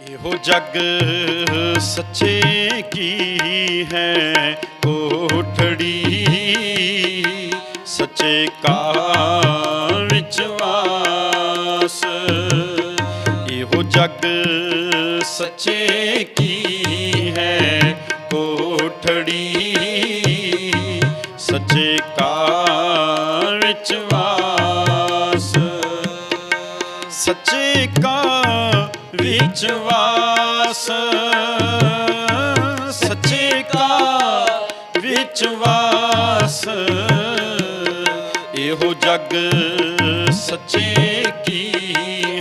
ਇਹੋ ਜਗ ਸੱਚੇ ਕੀ ਹੈ? ਕੋਠੜੀ ਸੱਚੇ ਕਾ ਵਿੱਚ ਵਾਸ। ਇਹੋ ਜਗ ਸੱਚੇ ਕੀ ਹੈ? ਕੋਠੜੀ ਸੱਚੇ ਕਾ ਵਿੱਚ ਵਾਸ। ਸੱਚੇ ਕਾ ਵਿੱਚ ਵਾਸ। ਸੱਚੇ ਕਾ ਵਿੱਚ ਵਾਸ। ਇਹੋ ਜਗ ਸੱਚੇ ਕੀ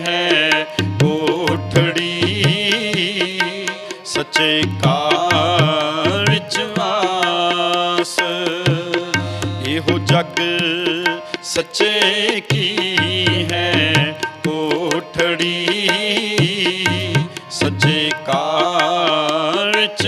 ਹੈ? ਕੋਠੜੀ ਸੱਚੇ ਕਾ ਵਿੱਚ ਵਾਸ। ਇਹੋ ਜਗ ਸੱਚੇ ਕੀ ਹੈ? ਕੋਠੜੀ ਸੱਚੇ ਕਾ ਵਿੱਚ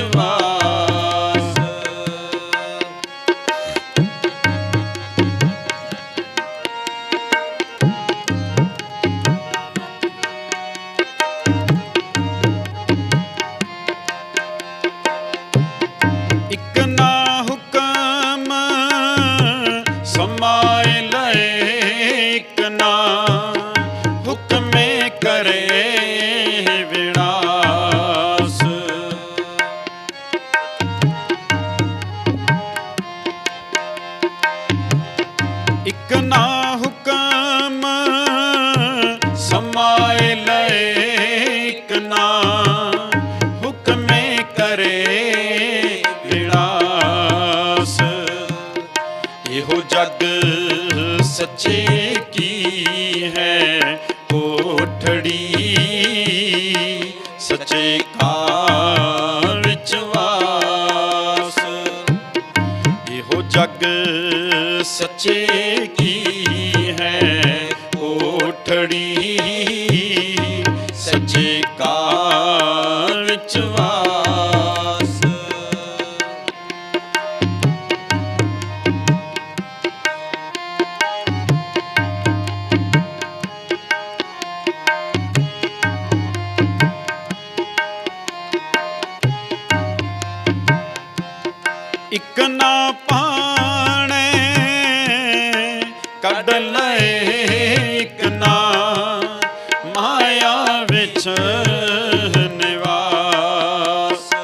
ਸੱਚੇ ਕੀ ਹੈ? ਕੋਠੜੀ ਸੱਚੇ ਕਾ ਵਿੱਚ ਵਾਸ। ਇਹੋ ਜਗ ਸੱਚੇ ਕੀ ਹੈ? ਕੋਠੜੀ ਸੱਚੇ ਕਾ ਇਕ ਨਾ ਪਾਣੇ। ਕੱਢ ਲਏ ਇਕ ਨਾ। ਮਾਇਆ ਵਿੱਚ ਨਿਵਾਸ।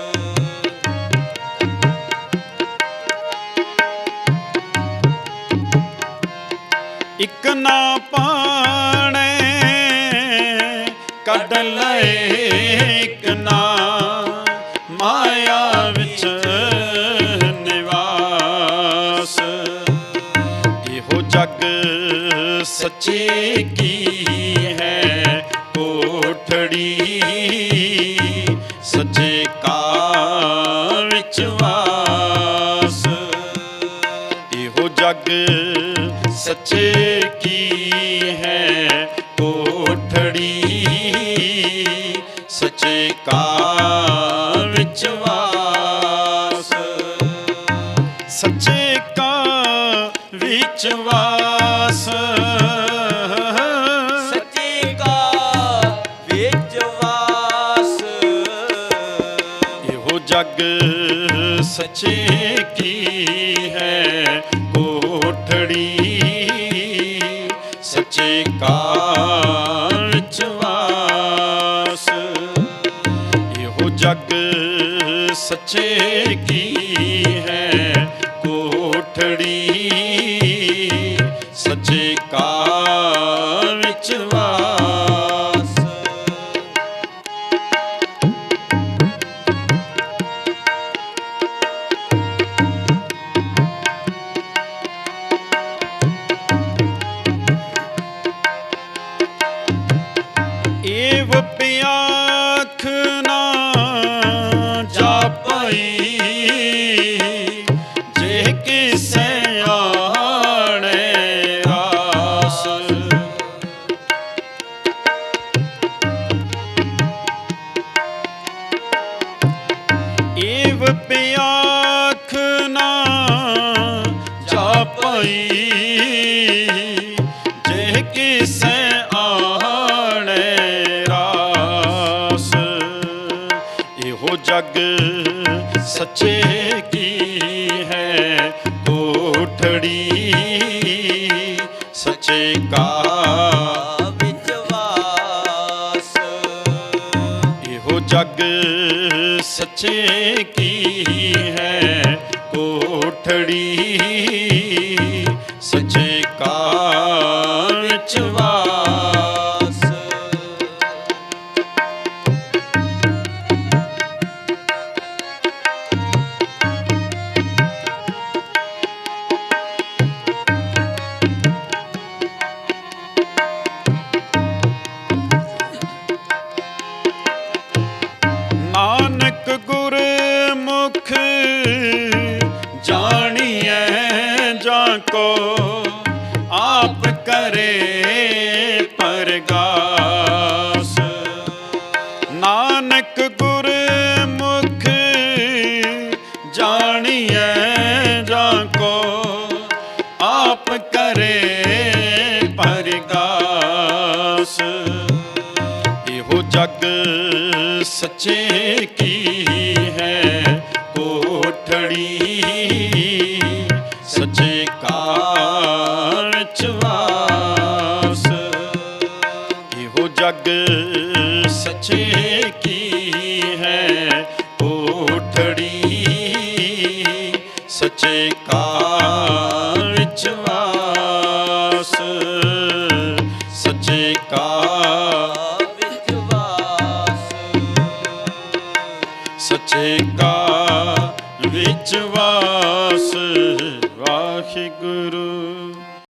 ਇਕ ਨਾ ਪਾਣੇ। ਕੱਢ ਲਏ ਇਕ ਸੱਚੇ ਕੀ ਹੈ? ਕੋਠੜੀ ਸੱਚੇ ਕਾ ਵਿੱਚ ਵਾਸ। ਇਹੋ ਜਗ ਸੱਚੇ ਕੀ ਹੈ? ਕੋਠੜੀ ਸੱਚੇ ਕਾ ਇਹੋ ਸੱਚੇ ਕੀ ਹੈ? ਕੋਠੜੀ ਸੱਚੇ ਕਾਲ ਵਿੱਚ ਵਾਸ। ਇਹੋ ਜਗ ਸੱਚੇ ਕੀ ਹੈ? ਜਗ ਸੱਚੇ ਕੀ ਹੈ? ਕੋਠੜੀ ਸੱਚੇ ਕਾ ਵਿੱਚ ਇਹੋ ਜਗ ਸੱਚੇ ਕੀ ਹੈ? ਕੋਠੜੀ ਸੱਚੇ ਕਾ ਵਿੱਚ ਜਾਣੀਐ ਜਾਂ ਕੋ, ਆਪ ਕਰੇ ਪਰਗਾਸ। ਨਾਨਕ ਗੁਰ ਮੁਖ ਜਾਣੀਐ ਜਾਂ ਕੋ, ਆਪ ਕਰੇ ਪਰਗਾਸ। ਇਹੋ ਜਗ ਸੱਚੇ ਕੀ ਕੋਠੜੀ ਸੱਚੇ ਕਾਰ ਚਵਾਸ ਇਹੋ ਜਗ ਸੱਚੇ ਕੀ ਹੈ? ਕੋਠੜੀ ਸੱਚੇ ਕਾਰ ਚਵਾਸ ਸੱਚੇ ਕਾ